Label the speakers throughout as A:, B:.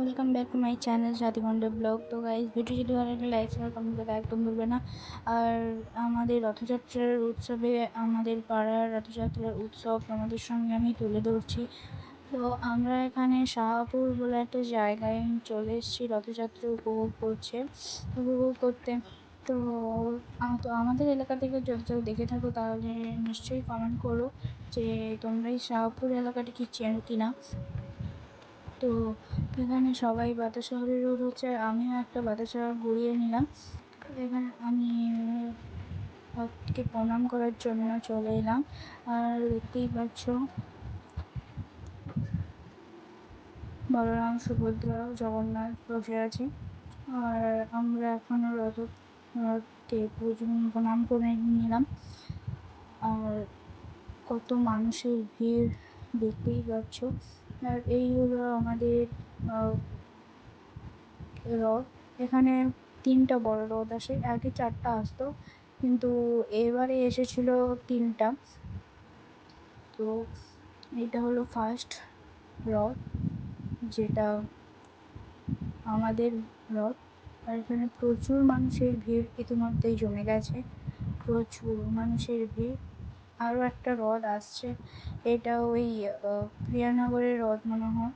A: Welcome back to my channel Sathikhand vlog. তো guys video যদি ভালো লাগে লাইক শেয়ার কমেন্ট করে একদম ভুলবে না। আর আমাদের রথযাত্রার উৎসবে, আমাদের পাড়ার রথযাত্রার উৎসব আমাদের সঙ্গে আমি তুলে ধরছি। তো আমরা এখানে শাহপুর বলে একটা জায়গায় চলে এসেছি, রথযাত্রা উপভোগ করছে, উপভোগ করতে। তো তো আমাদের এলাকা থেকে যদি দেখে থাকো, তাহলে নিশ্চয়ই কমেন্ট করো যে তোমরা এই শাহপুর এলাকাটি কি চেনো কি না তো এখানে সবাই বাতাসাহরে রোড হচ্ছে আমিও একটা বাতাসা ঘুরিয়ে নিলাম। এখানে আমি ভক্তকে প্রণাম করার জন্য চলে এলাম। আর দেখতেই পাচ্ছ, বলরাম, সুভদ্রা, জগন্নাথ বসে আছে। আর আমরা এখনও রথ, রথকে প্রণাম করে নিলাম। আর কত মানুষের ভিড় দেখতেই পাচ্ছ। আর এই হলো আমাদের রথ। এখানে তিনটা বড় রথ আসে, আগে চারটা আসতো, কিন্তু এবারে এসেছিল তিনটা। তো এটা হলো ফার্স্ট রথ, যেটা আমাদের রথ। আর এখানে প্রচুর মানুষের ভিড় ইতিমধ্যেই জমে গেছে। প্রচুর মানুষের ভিড়। আরও একটা হ্রদ আসছে। এটা ওই প্রিয়ানগরের হ্রদ মনে হয়।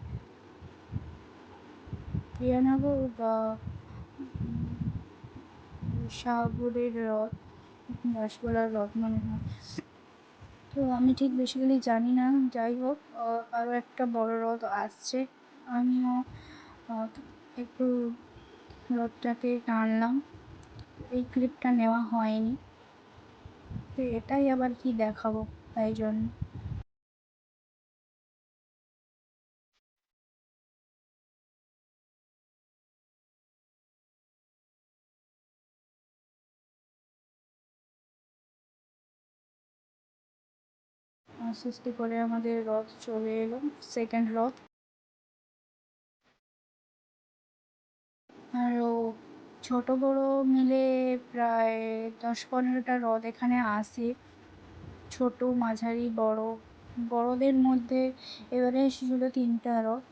A: প্রিয়ানগর, বা শাহপুরের হ্রদ দাসপাড়ার হ্রদ মনে হয়। তো আমি ঠিক বেসিক্যালি জানি না, যাই হোক আরও একটা বড় হ্রদ আসছে। আমিও একটু রথটাকে টানলাম। এই ক্লিপটা নেওয়া হয়নি। এটাই আবার কি দেখাবো, তাই জন্য। আস্তে করে আমাদের রথ চলে এলো সেকেন্ড রথ। আরও ছোট বড় মিলে প্রায় দশ পনেরোটা রথ এখানে আসে ছোট, মাঝারি, বড়, বড়দের মধ্যে এবারে এসেছিল তিনটা রথ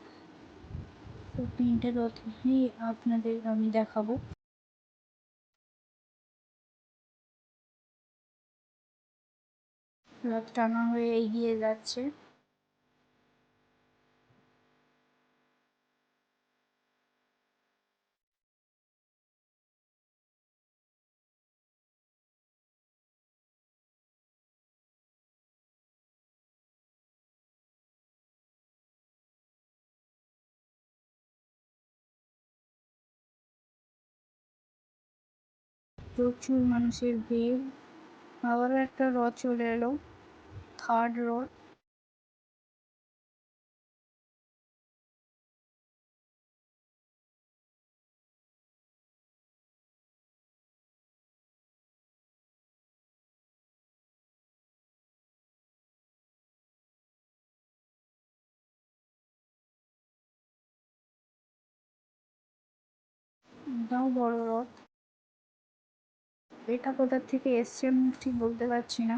A: তো তিনটে রথই আপনাদের আমি দেখাবো। রথ টানা হয়ে এগিয়ে যাচ্ছে। প্রচুর মানুষের ভিড়। আবারও একটা রথ চলে এলো থার্ড রথ এটাও বড় রথ। এটা কোথার থেকে এসছে আমি ঠিক বলতে পারছি না।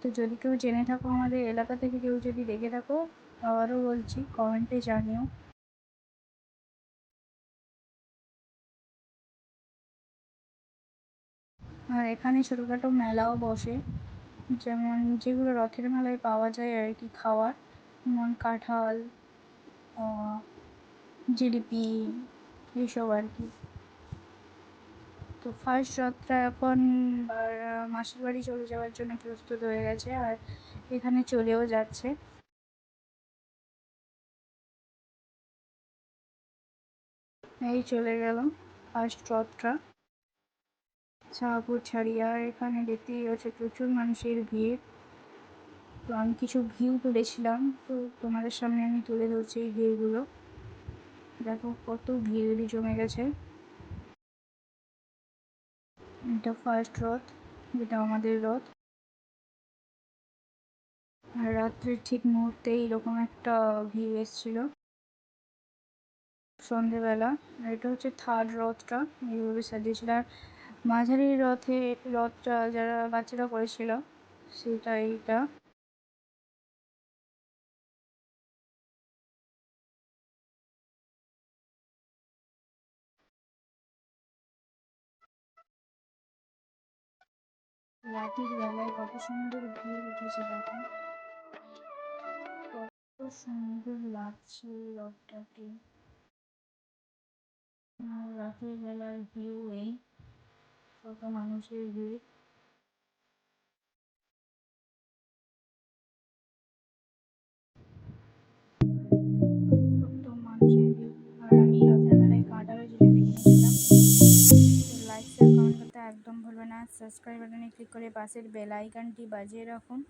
A: তো যদি কেউ জেনে থাকো আমাদের এলাকা থেকে কেউ যদি দেখে থাকো, আবারও বলছি কমেন্টে জানিও। আর এখানে ছোটোখাটো মেলাও বসে। যেমন যেগুলো রথের মেলায় পাওয়া যায় আর কি, খাওয়ার। যেমন কাঁঠাল জিলিপি, এইসব আর কি। তো ফার্স্ট রথটা এখন মাসির বাড়ি চলে যাওয়ার জন্য প্রস্তুত হয়ে গেছে আর এখানে চলেও যাচ্ছে। এই চলে গেল ফার্স্ট রথটা শাহপুর ছাড়িয়া এখানে দেখতেই হচ্ছে প্রচুর মানুষের ভিড়। তো আমি কিছু ভিউ তুলেছিলাম তো তোমাদের সামনে আমি তুলে ধরছি এই ভিড়গুলো দেখো কত ভিড় জমে গেছে। এটা ফার্স্ট রথ যেটা আমাদের রথ। আর রাত্রির ঠিক মুহূর্তে এইরকম একটা ভিউ এসেছিল। সন্ধেবেলা, আর এটা হচ্ছে থার্ড রথটা, এইভাবে সাজিয়েছিল। আর মাঝারি রথে, রথটা যারা বাচ্চারা করেছিল, সেটা এইটা। রাতের বেলায় কত সুন্দর ভিউ উঠেছে দেখো। কত সুন্দর লাগছে রথটাকে। রাতের বেলার ভিউ এই, কত মানুষের ভিড়। সাবস্ক্রাইব বাটনে ক্লিক করে পাশের বেল আইকনটি বাজিয়ে রাখুন।